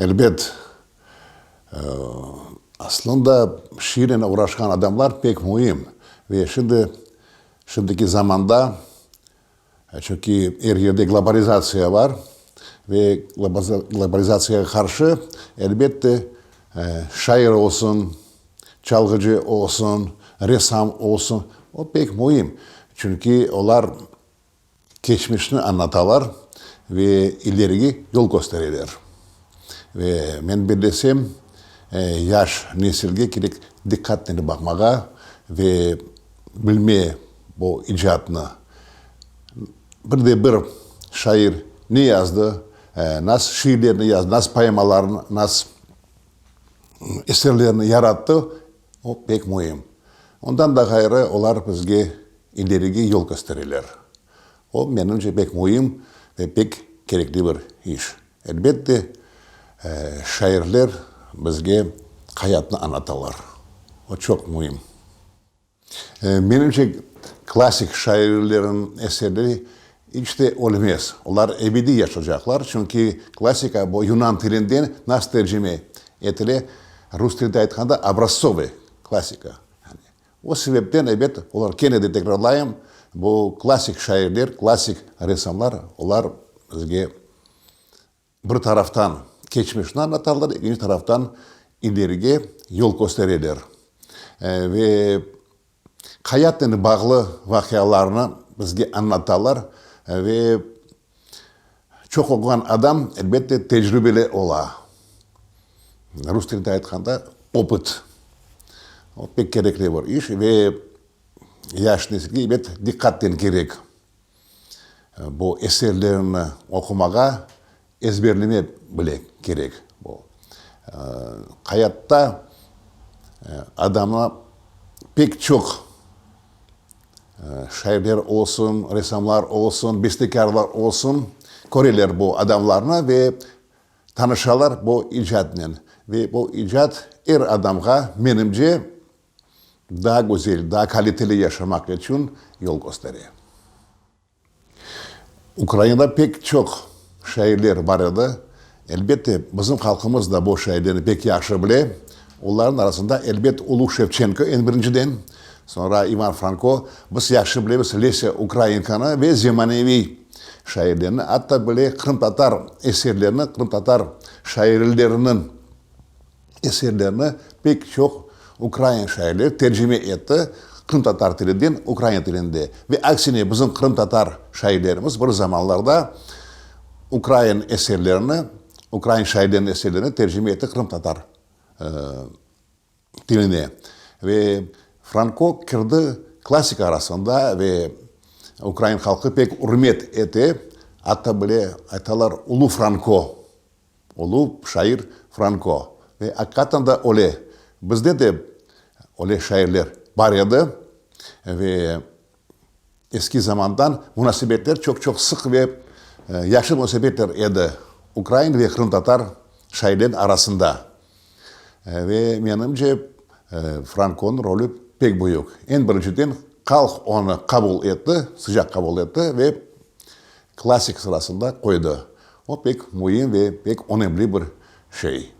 elbet e, aslında şiirle uğraşan adamlar pek mühim. Ve şimdi şimdiki zamanda e, çünkü her yerde globalizasyon var ve globaliza- globalizasyaya karşı elbette e, şair olsun, çalgıcı olsun, ressam olsun o pek mühim. Çünkü onlar geçmişini anlatarlar ve ileriye yol gösterirler. E, yaş nesilge gerek dikkatli bakmağa ve bilmeye bu icatını. Bir de bir şair ne yazdı, e, nasıl şiirlerini yazdı, nasıl poemalarını, nasıl eserlerini yarattı, o pek mühim. Ondan da gayrı onlar bizge ileriye yol gösterirler. O menimce pek mühim ve pek gerekli bir iş. Elbette e, şairler bizge hayatını anlatırlar. O çok mühim. E, menimce klasik şairlerin eserleri işte olmaz. Onlar ebedi yaşayacaklar. Çünkü klasika bu Yunan dilinden nasıl tercüme etili? Rus dilinde aytkanda образцовый klasika. Yani o sebepten evet onlar gene de tekrarlayayım. Bu klasik şairler, klasik ressamlar, onlar bizge bir taraftan geçmişini anlatarlar, ikinci taraftan ileriye yol gösterirler. Ee, ve hayatla bağlı vakalarını bizge anlatarlar Ee, ve çok okuyan adam elbette tecrübeli ola. Rus dilinde aytkanda opıt. O pek gerekli bir iş ve yaş nesilge evet dikkatten gerek. E, Bu eserlerini okumağa ezberleme bile gerek. Bu e, hayatta e, adama pek çok e, şairler olsun, ressamlar olsun, bestekarlar olsun görürler bu adamlarına ve tanışarlar bu icatla. Ve bu icat her adamga menimce daha güzel, daha kaliteli yaşamak için yol gösteriyor. Ukrayna'da pek çok şairler vardı. Elbette bizim halkımız da bu şairleri pek yaxşı bile. Onların arasında elbet Ulu Shevchenko en birinciden. Sonra Ivan Franko. Biz yaxşı biliriz Lesya Ukrayinkanı ve Zemanevi şairlerini. Hatta böyle Kırım Tatar eserlerini, Kırım Tatar şairlerinin eserlerini pek çok Ukrayna şairleri tercüme etti. Kırım Tatar dilinden Ukrayna dilinde. Ve aksine bizim Kırım Tatar şairlerimiz bir zamanlarda Ukrayna eserlerini, Ukrayna şairlerinin eserlerini tercüme etti Kırım Tatar e, diline. Ve Franco kirdi klasik arasında ve Ukrayna halkı pek hürmet etti. Hatta böyle aytalar Ulu Franco. Ulu şair Franco. Ve hakikaten de öyle. Bizde de öyle şairler var idi. Ve eski zamandan münasebetler çok çok sık ve Яшым Осепетер еді Украин ве татар шайден арасында. Ве менімше Франкон ролі пек бұйық. Ең біріншіден халық оны қабыл етті, сыжақ қабыл етті ве классик сырасында қойды. О пек мұйын ве пек онемли бір шей.